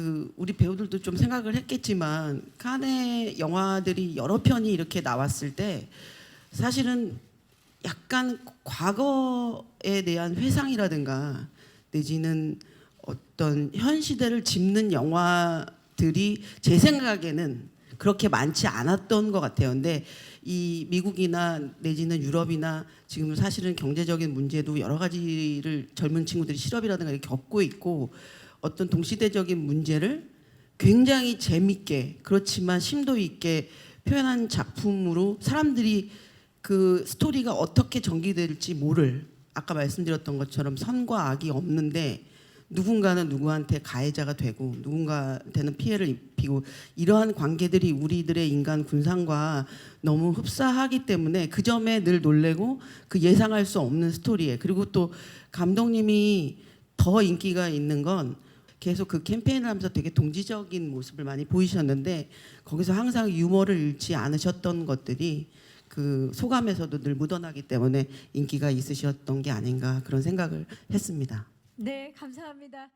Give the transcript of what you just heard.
그 우리 배우들도 좀 생각을 했겠지만 칸의 영화들이 여러 편이 이렇게 나왔을 때 사실은 약간 과거에 대한 회상이라든가 내지는 어떤 현 시대를 짚는 영화들이 제 생각에는 그렇게 많지 않았던 것 같아요. 근데 이 미국이나 내지는 유럽이나 지금 사실은 경제적인 문제도 여러 가지를 젊은 친구들이 실업이라든가 겪고 있고 어떤 동시대적인 문제를 굉장히 재밌게 그렇지만 심도 있게 표현한 작품으로 사람들이 그 스토리가 어떻게 전개될지 모를 아까 말씀드렸던 것처럼 선과 악이 없는데 누군가는 누구한테 가해자가 되고 누군가한테는 피해를 입히고 이러한 관계들이 우리들의 인간 군상과 너무 흡사하기 때문에 그 점에 늘 놀래고 그 예상할 수 없는 스토리에 그리고 또 감독님이 더 인기가 있는 건 계속 그 캠페인을 하면서 되게 동지적인 모습을 많이 보이셨는데 거기서 항상 유머를 잃지 않으셨던 것들이 그 소감에서도 늘 묻어나기 때문에 인기가 있으셨던 게 아닌가 그런 생각을 했습니다. 네, 감사합니다.